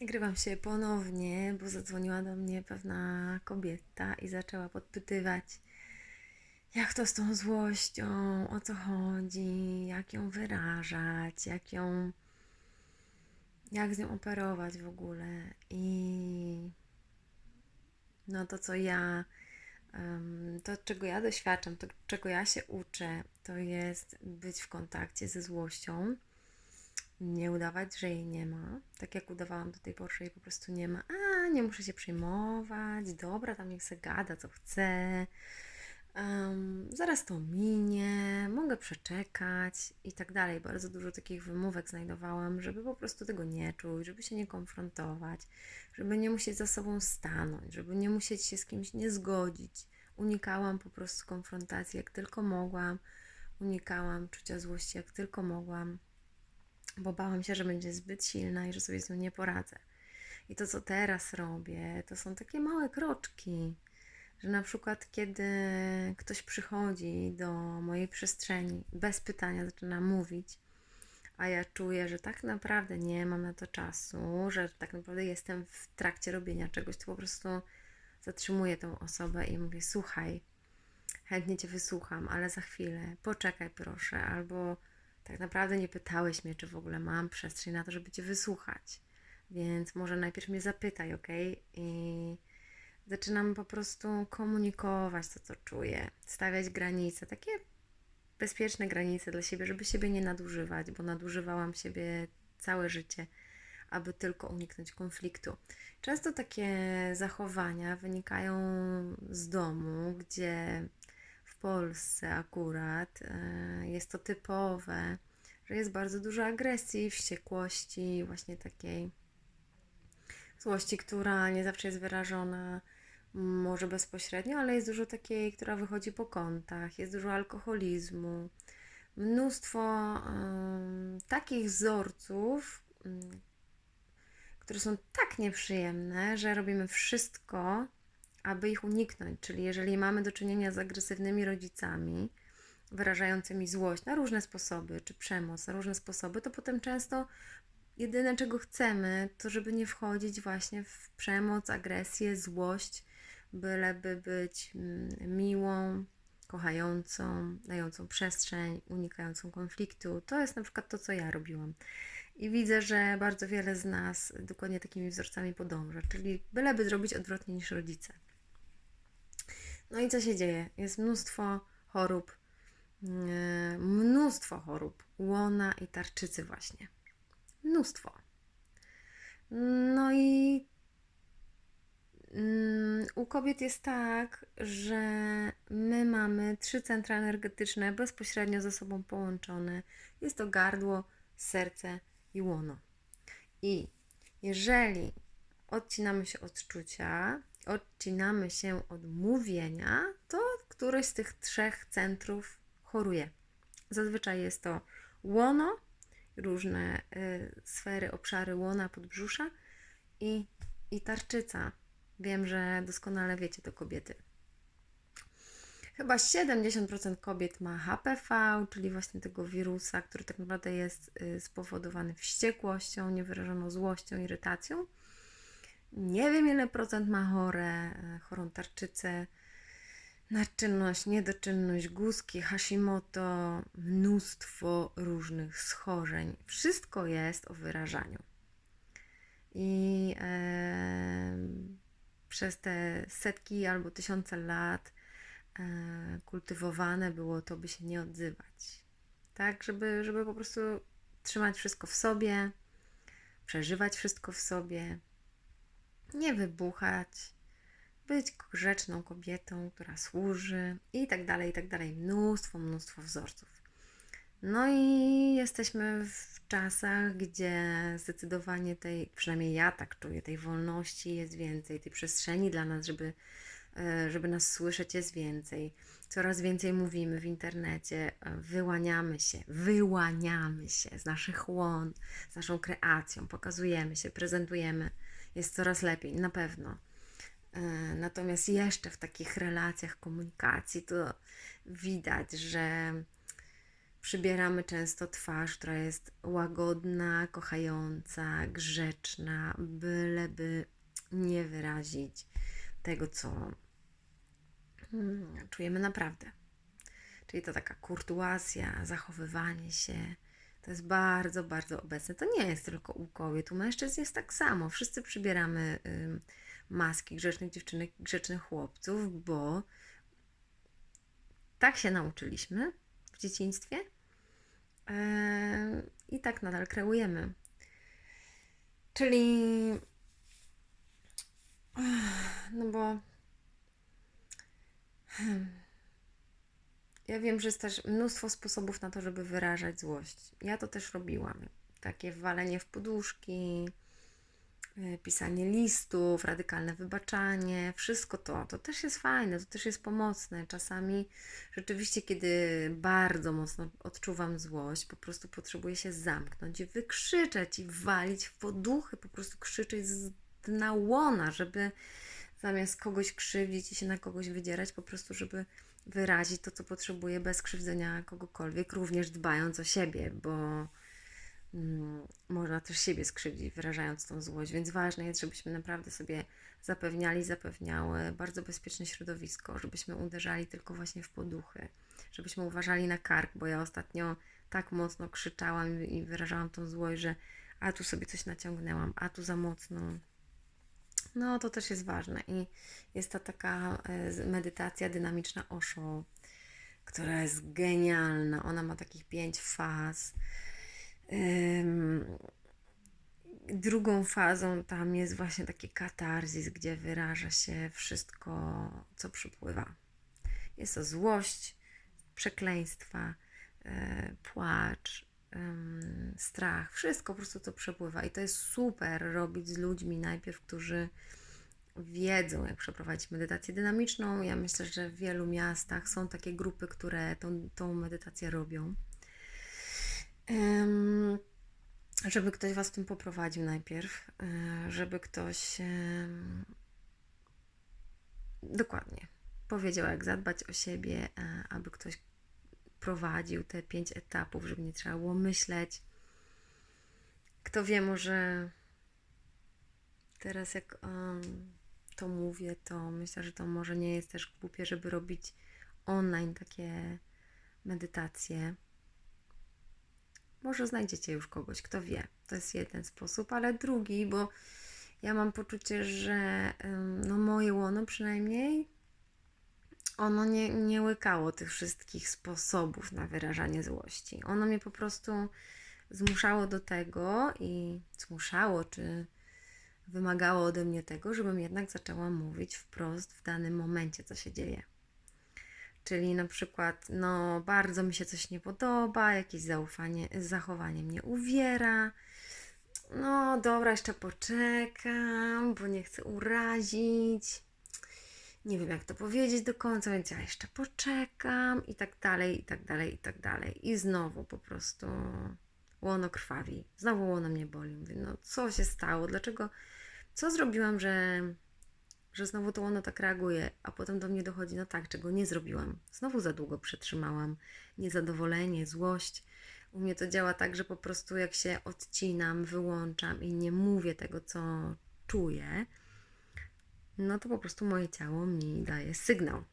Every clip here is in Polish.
Nagrywam się ponownie, bo zadzwoniła do mnie pewna kobieta i zaczęła podpytywać, jak to z tą złością, o co chodzi, jak ją wyrażać, jak ją, jak z nią operować w ogóle. I no to, co ja, to czego ja doświadczam, to czego ja się uczę, to jest być w kontakcie ze złością nie udawać, że jej nie ma, tak jak udawałam do tej pory, że jej po prostu nie ma. A, nie muszę się przejmować, dobra, tam niech se gada, co chce. Um, zaraz to minie, mogę przeczekać i tak dalej. Bardzo dużo takich wymówek znajdowałam, żeby po prostu tego nie czuć, żeby się nie konfrontować, żeby nie musieć za sobą stanąć, żeby nie musieć się z kimś nie zgodzić. Unikałam po prostu konfrontacji jak tylko mogłam, unikałam czucia złości jak tylko mogłam bo bałam się, że będzie zbyt silna i że sobie z nią nie poradzę. I to, co teraz robię, to są takie małe kroczki, że na przykład, kiedy ktoś przychodzi do mojej przestrzeni, bez pytania zaczyna mówić, a ja czuję, że tak naprawdę nie mam na to czasu, że tak naprawdę jestem w trakcie robienia czegoś, to po prostu zatrzymuję tą osobę i mówię: Słuchaj, chętnie Cię wysłucham, ale za chwilę, poczekaj proszę, albo tak naprawdę nie pytałeś mnie, czy w ogóle mam przestrzeń na to, żeby Cię wysłuchać. Więc może najpierw mnie zapytaj, ok? I zaczynam po prostu komunikować to, co czuję, stawiać granice, takie bezpieczne granice dla siebie, żeby siebie nie nadużywać, bo nadużywałam siebie całe życie, aby tylko uniknąć konfliktu. Często takie zachowania wynikają z domu, gdzie Polsce akurat e, jest to typowe, że jest bardzo dużo agresji, wściekłości, właśnie takiej złości, która nie zawsze jest wyrażona może bezpośrednio, ale jest dużo takiej, która wychodzi po kątach, jest dużo alkoholizmu, mnóstwo um, takich wzorców, um, które są tak nieprzyjemne, że robimy wszystko, aby ich uniknąć. Czyli jeżeli mamy do czynienia z agresywnymi rodzicami, wyrażającymi złość na różne sposoby, czy przemoc na różne sposoby, to potem często jedyne, czego chcemy, to żeby nie wchodzić właśnie w przemoc, agresję, złość, byleby być mm, miłą, kochającą, dającą przestrzeń, unikającą konfliktu. To jest na przykład to, co ja robiłam. I widzę, że bardzo wiele z nas dokładnie takimi wzorcami podąża, czyli byleby zrobić odwrotnie niż rodzice. No i co się dzieje? Jest mnóstwo chorób, mm, mnóstwo chorób łona i tarczycy właśnie. Mnóstwo. No i mm, u kobiet jest tak, że my mamy trzy centra energetyczne bezpośrednio ze sobą połączone. Jest to gardło, serce i łono. I jeżeli odcinamy się od czucia, odcinamy się od mówienia, to któreś z tych trzech centrów choruje. Zazwyczaj jest to łono, różne y, sfery, obszary łona, podbrzusza i, i tarczyca. Wiem, że doskonale wiecie to kobiety. Chyba 70% kobiet ma HPV, czyli właśnie tego wirusa, który tak naprawdę jest y, spowodowany wściekłością, niewyrażoną złością, irytacją. Nie wiem, ile procent ma chore, e, chorą tarczycę, nadczynność, niedoczynność, guzki, Hashimoto, mnóstwo różnych schorzeń. Wszystko jest o wyrażaniu. I e, przez te setki albo tysiące lat e, kultywowane było to, by się nie odzywać. Tak, żeby, żeby po prostu trzymać wszystko w sobie, przeżywać wszystko w sobie, nie wybuchać, być grzeczną kobietą, która służy i tak dalej, i tak dalej. Mnóstwo, mnóstwo wzorców. No i jesteśmy w czasach, gdzie zdecydowanie tej, przynajmniej ja tak czuję, tej wolności jest więcej, tej przestrzeni dla nas, żeby, e, żeby nas słyszeć jest więcej. Coraz więcej mówimy w internecie, e, wyłaniamy się, wyłaniamy się z naszych łon, z naszą kreacją, pokazujemy się, prezentujemy jest coraz lepiej, na pewno. E, natomiast jeszcze w takich relacjach komunikacji to widać, że przybieramy często twarz, która jest łagodna, kochająca, grzeczna, byleby nie wyrazić tego, co mm, czujemy naprawdę. Czyli to taka kurtuazja, zachowywanie się. To jest bardzo, bardzo obecne. To nie jest tylko u kobiet, u mężczyzn jest tak samo. Wszyscy przybieramy maski grzecznych dziewczynek, grzecznych chłopców, bo tak się nauczyliśmy w dzieciństwie yy, i tak nadal kreujemy. Czyli no bo hmm, ja wiem, że jest też mnóstwo sposobów na to, żeby wyrażać złość. Ja to też robiłam. Takie walenie w poduszki, y, pisanie listów, radykalne wybaczanie, wszystko to. To też jest fajne, to też jest pomocne. Czasami rzeczywiście, kiedy bardzo mocno odczuwam złość, po prostu potrzebuję się zamknąć i wykrzyczeć i walić w poduchy, po prostu krzyczeć z dna łona, żeby zamiast kogoś krzywdzić i się na kogoś wydzierać, po prostu, żeby wyrazić to, co potrzebuje, bez krzywdzenia kogokolwiek, również dbając o siebie, bo mm, można też siebie skrzywdzić, wyrażając tą złość, więc ważne jest, żebyśmy naprawdę sobie zapewniali, zapewniały bardzo bezpieczne środowisko, żebyśmy uderzali tylko właśnie w poduchy, żebyśmy uważali na kark, bo ja ostatnio tak mocno krzyczałam i wyrażałam tą złość, że a tu sobie coś naciągnęłam, a tu za mocno, no, to też jest ważne. I jest ta taka e, medytacja dynamiczna Osho, która jest genialna. Ona ma takich pięć faz. Drugą fazą tam jest właśnie taki katarzis, gdzie wyraża się wszystko, co przypływa. Jest to złość, przekleństwa, e, strach, wszystko po prostu co przepływa. I to jest super robić z ludźmi najpierw, którzy wiedzą, jak przeprowadzić medytację dynamiczną. Ja myślę, że w wielu miastach są takie grupy, które tą, tą medytację robią. żeby ktoś Was w tym poprowadził najpierw, e, żeby ktoś dokładnie powiedział, jak zadbać o siebie, e, aby ktoś prowadził te pięć etapów, żeby nie trzeba było myśleć. Kto wie, może teraz jak um, to mówię, to myślę, że to może nie jest też głupie, żeby robić online takie medytacje. Może znajdziecie już kogoś, kto wie. To jest jeden sposób, ale drugi, bo ja mam poczucie, że no moje łono przynajmniej ono nie, nie łykało tych wszystkich sposobów na wyrażanie złości. Ono mnie po prostu zmuszało do tego i zmuszało, czy wymagało ode mnie tego, żebym jednak zaczęła mówić wprost w danym momencie, co się dzieje. Czyli na przykład, no, bardzo mi się coś nie podoba, jakieś zaufanie, zachowanie mnie uwiera. No, dobra, jeszcze poczekam, bo nie chcę urazić nie wiem jak to powiedzieć do końca, więc ja jeszcze poczekam i tak dalej, i tak dalej, i tak dalej. I znowu po prostu łono krwawi, znowu łono mnie boli. Mówię, no co się stało, dlaczego, co zrobiłam, że, że znowu to łono tak reaguje, a potem do mnie dochodzi, no tak, czego nie zrobiłam. Znowu za długo przetrzymałam niezadowolenie, złość. U mnie to działa tak, że po prostu jak się odcinam, wyłączam i nie mówię tego, co czuję, no to po prostu moje ciało mi daje sygnał.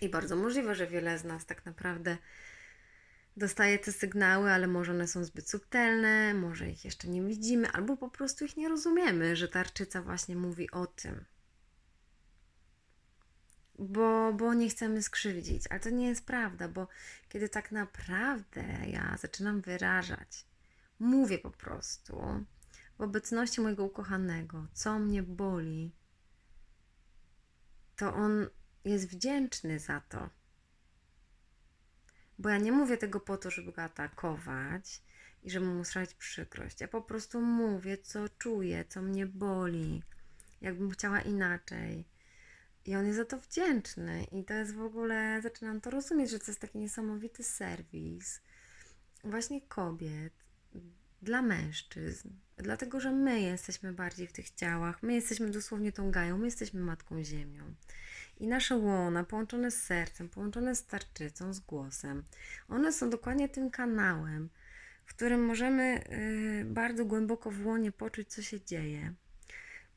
I bardzo możliwe, że wiele z nas tak naprawdę dostaje te sygnały, ale może one są zbyt subtelne, może ich jeszcze nie widzimy, albo po prostu ich nie rozumiemy, że tarczyca właśnie mówi o tym. Bo, bo nie chcemy skrzywdzić, ale to nie jest prawda, bo kiedy tak naprawdę ja zaczynam wyrażać, mówię po prostu w obecności mojego ukochanego, co mnie boli, to on jest wdzięczny za to. Bo ja nie mówię tego po to, żeby go atakować i żeby mu sprawić przykrość. Ja po prostu mówię, co czuję, co mnie boli, jakbym chciała inaczej. I on jest za to wdzięczny. I to jest w ogóle, zaczynam to rozumieć, że to jest taki niesamowity serwis właśnie kobiet dla mężczyzn. Dlatego, że my jesteśmy bardziej w tych ciałach, my jesteśmy dosłownie tą gają, my jesteśmy matką ziemią. I nasze łona połączone z sercem, połączone z tarczycą, z głosem, one są dokładnie tym kanałem, w którym możemy y, bardzo głęboko w łonie poczuć, co się dzieje.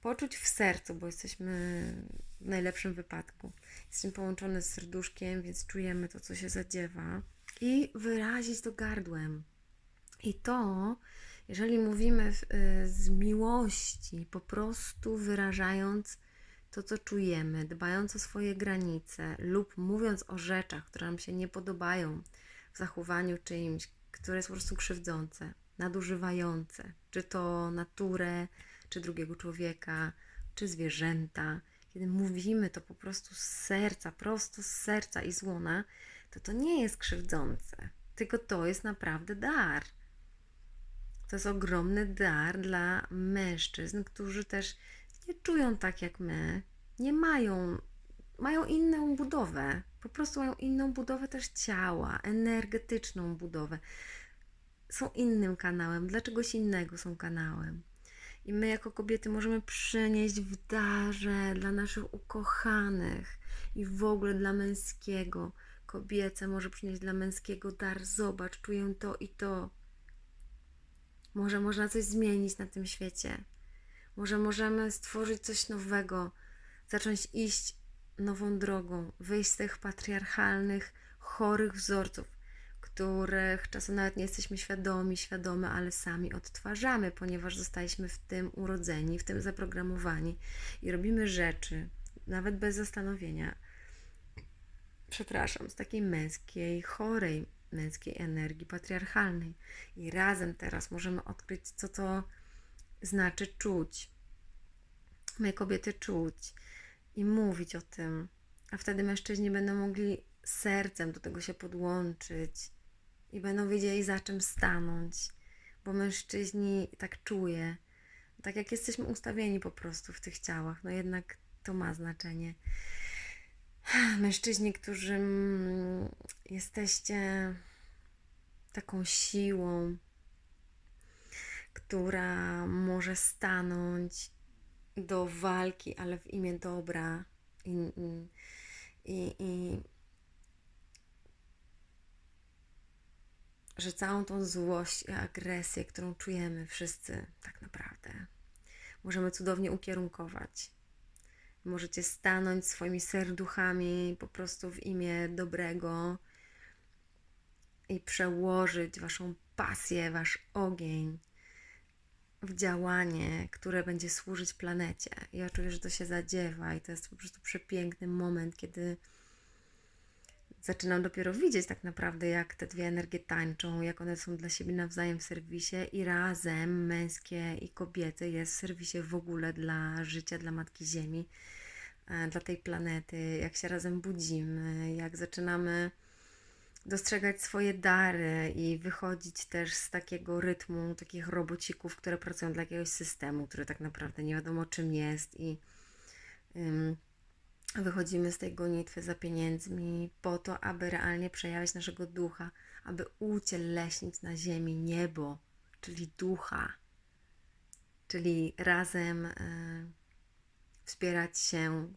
Poczuć w sercu, bo jesteśmy w najlepszym wypadku. Jesteśmy połączone z serduszkiem, więc czujemy to, co się zadziewa. I wyrazić to gardłem. I to, jeżeli mówimy y, z miłości, po prostu wyrażając to, co czujemy, dbając o swoje granice lub mówiąc o rzeczach, które nam się nie podobają w zachowaniu czyimś, które jest po prostu krzywdzące, nadużywające, czy to naturę, czy drugiego człowieka, czy zwierzęta. Kiedy mówimy to po prostu z serca, prosto z serca i z łona, to to nie jest krzywdzące, tylko to jest naprawdę dar. To jest ogromny dar dla mężczyzn, którzy też nie czują tak jak my, nie mają, mają inną budowę, po prostu mają inną budowę też ciała, energetyczną budowę. Są innym kanałem, dla czegoś innego są kanałem. I my, jako kobiety, możemy przynieść w darze dla naszych ukochanych i w ogóle dla męskiego. Kobiece może przynieść dla męskiego dar. Zobacz, czuję to i to. Może można coś zmienić na tym świecie. Może możemy stworzyć coś nowego, zacząć iść nową drogą, wyjść z tych patriarchalnych, chorych wzorców, których czasem nawet nie jesteśmy świadomi, świadome, ale sami odtwarzamy, ponieważ zostaliśmy w tym urodzeni, w tym zaprogramowani i robimy rzeczy, nawet bez zastanowienia. Przepraszam, z takiej męskiej, chorej męskiej energii patriarchalnej. I razem teraz możemy odkryć, co to znaczy czuć. My, kobiety, czuć i mówić o tym, a wtedy mężczyźni będą mogli sercem do tego się podłączyć i będą wiedzieli, za czym stanąć, bo mężczyźni tak czuje, tak jak jesteśmy ustawieni po prostu w tych ciałach, no jednak to ma znaczenie. Mężczyźni, którzy mm, jesteście taką siłą, która może stanąć do walki, ale w imię dobra i, i, i że całą tą złość i agresję, którą czujemy wszyscy, tak naprawdę, możemy cudownie ukierunkować. Możecie stanąć swoimi serduchami po prostu w imię dobrego i przełożyć waszą pasję, wasz ogień w działanie, które będzie służyć planecie. Ja czuję, że to się zadziewa i to jest po prostu przepiękny moment, kiedy zaczynam dopiero widzieć tak naprawdę, jak te dwie energie tańczą, jak one są dla siebie nawzajem w serwisie i razem męskie i kobiety jest w serwisie w ogóle dla życia, dla Matki Ziemi, e, dla tej planety, jak się razem budzimy, jak zaczynamy dostrzegać swoje dary i wychodzić też z takiego rytmu, takich robocików, które pracują dla jakiegoś systemu, który tak naprawdę nie wiadomo czym jest i ym, wychodzimy z tej gonitwy za pieniędzmi po to, aby realnie przejawiać naszego ducha, aby ucieleśnić na ziemi niebo, czyli ducha, czyli razem y, wspierać się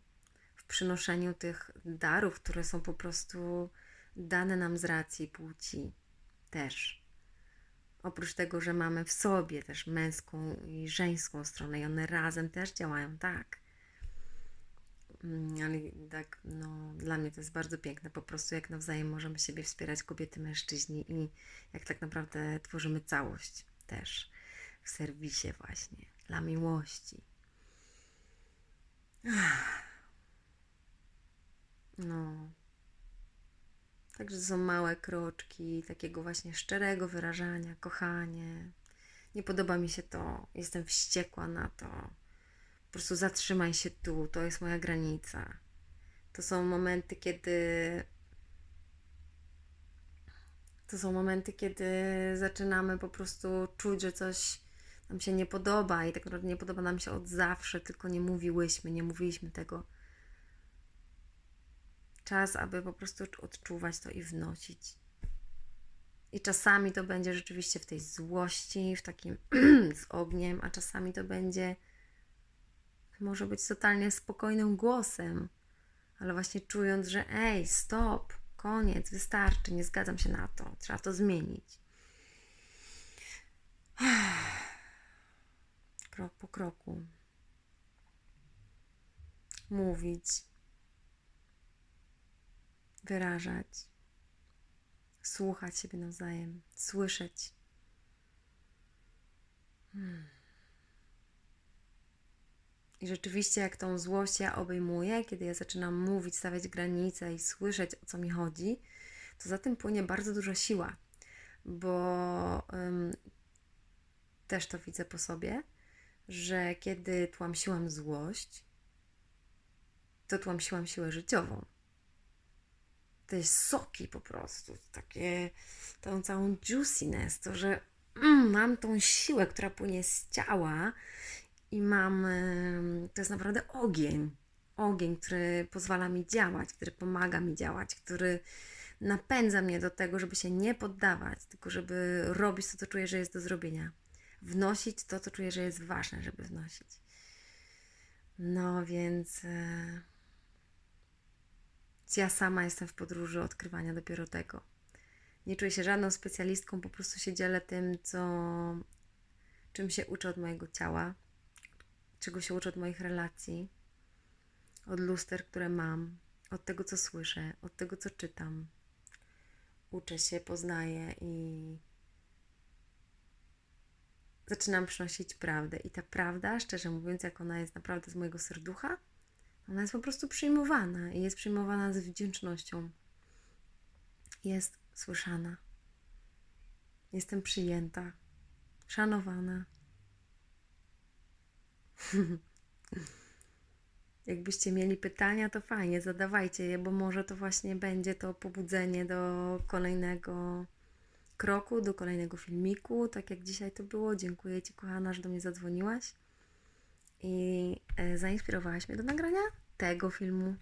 w przynoszeniu tych darów, które są po prostu dane nam z racji płci też. Oprócz tego, że mamy w sobie też męską i żeńską stronę i one razem też działają tak. Mm, ale tak, no, dla mnie to jest bardzo piękne, po prostu jak nawzajem możemy siebie wspierać, kobiety, mężczyźni i jak tak naprawdę tworzymy całość też w serwisie właśnie, dla miłości. No, Także to są małe kroczki takiego właśnie szczerego wyrażania, kochanie. Nie podoba mi się to, jestem wściekła na to. Po prostu zatrzymaj się tu, to jest moja granica. To są momenty, kiedy. To są momenty, kiedy zaczynamy po prostu czuć, że coś nam się nie podoba i tak naprawdę nie podoba nam się od zawsze, tylko nie mówiłyśmy, nie mówiliśmy tego czas, aby po prostu odczuwać to i wnosić. I czasami to będzie rzeczywiście w tej złości, w takim z ogniem, a czasami to będzie może być totalnie spokojnym głosem, ale właśnie czując, że ej, stop, koniec, wystarczy, nie zgadzam się na to, trzeba to zmienić. Krok po kroku. Mówić, wyrażać, słuchać siebie nawzajem, słyszeć. I rzeczywiście, jak tą złość ja obejmuję, kiedy ja zaczynam mówić, stawiać granice i słyszeć, o co mi chodzi, to za tym płynie bardzo duża siła, bo też to widzę po sobie, że kiedy tłamsiłam złość, to tłamsiłam siłę życiową. Te soki po prostu, takie, tą całą juiciness, to, że mm, mam tą siłę, która płynie z ciała i mam, to jest naprawdę ogień. Ogień, który pozwala mi działać, który pomaga mi działać, który napędza mnie do tego, żeby się nie poddawać, tylko żeby robić to, co czuję, że jest do zrobienia. Wnosić to, co czuję, że jest ważne, żeby wnosić. No więc e, ja sama jestem w podróży odkrywania dopiero tego. Nie czuję się żadną specjalistką, po prostu się dzielę tym, co, czym się uczę od mojego ciała, czego się uczę od moich relacji, od luster, które mam, od tego, co słyszę, od tego, co czytam. Uczę się, poznaję i zaczynam przynosić prawdę. I ta prawda, szczerze mówiąc, jak ona jest naprawdę z mojego serducha, ona jest po prostu przyjmowana i jest przyjmowana z wdzięcznością. Jest słyszana. Jestem przyjęta, szanowana. Jakbyście mieli pytania, to fajnie, zadawajcie je, bo może to właśnie będzie to pobudzenie do kolejnego kroku, do kolejnego filmiku, tak jak dzisiaj to było. Dziękuję Ci, kochana, że do mnie zadzwoniłaś i e, zainspirowałaś mnie do nagrania tego filmu.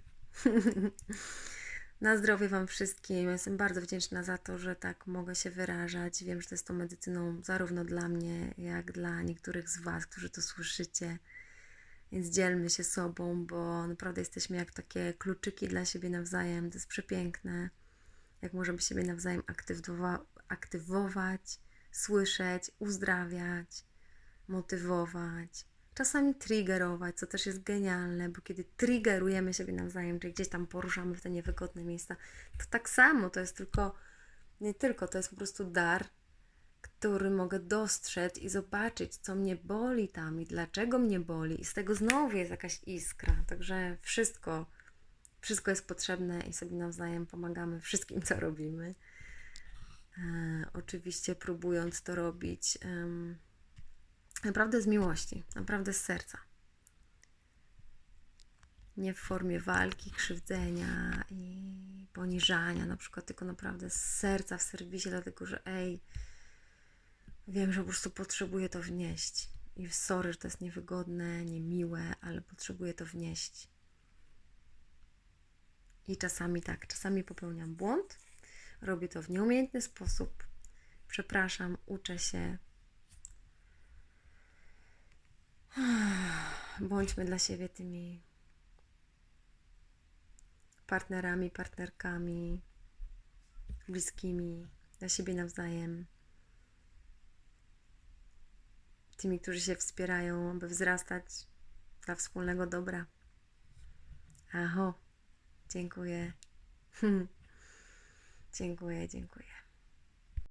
Na zdrowie Wam wszystkim. Jestem bardzo wdzięczna za to, że tak mogę się wyrażać. Wiem, że to jest tą medycyną zarówno dla mnie, jak dla niektórych z Was, którzy to słyszycie. Więc dzielmy się sobą, bo naprawdę jesteśmy jak takie kluczyki dla siebie nawzajem. To jest przepiękne, jak możemy siebie nawzajem aktywowa- aktywować, słyszeć, uzdrawiać, motywować, czasami triggerować, co też jest genialne, bo kiedy triggerujemy siebie nawzajem, czyli gdzieś tam poruszamy w te niewygodne miejsca, to tak samo to jest tylko, nie tylko, to jest po prostu dar, który mogę dostrzec i zobaczyć, co mnie boli tam i dlaczego mnie boli, i z tego znowu jest jakaś iskra. Także wszystko, wszystko jest potrzebne i sobie nawzajem pomagamy wszystkim, co robimy. E, oczywiście próbując to robić em, naprawdę z miłości, naprawdę z serca. Nie w formie walki, krzywdzenia i poniżania, na przykład, tylko naprawdę z serca, w serwisie, dlatego że ej, wiem, że po prostu potrzebuję to wnieść. I sorry, że to jest niewygodne, niemiłe, ale potrzebuję to wnieść. I czasami tak, czasami popełniam błąd, robię to w nieumiejętny sposób. Przepraszam, uczę się. Bądźmy dla siebie tymi partnerami, partnerkami, bliskimi, dla siebie nawzajem. Tymi, którzy się wspierają, aby wzrastać dla wspólnego dobra. Aho, dziękuję. dziękuję, dziękuję.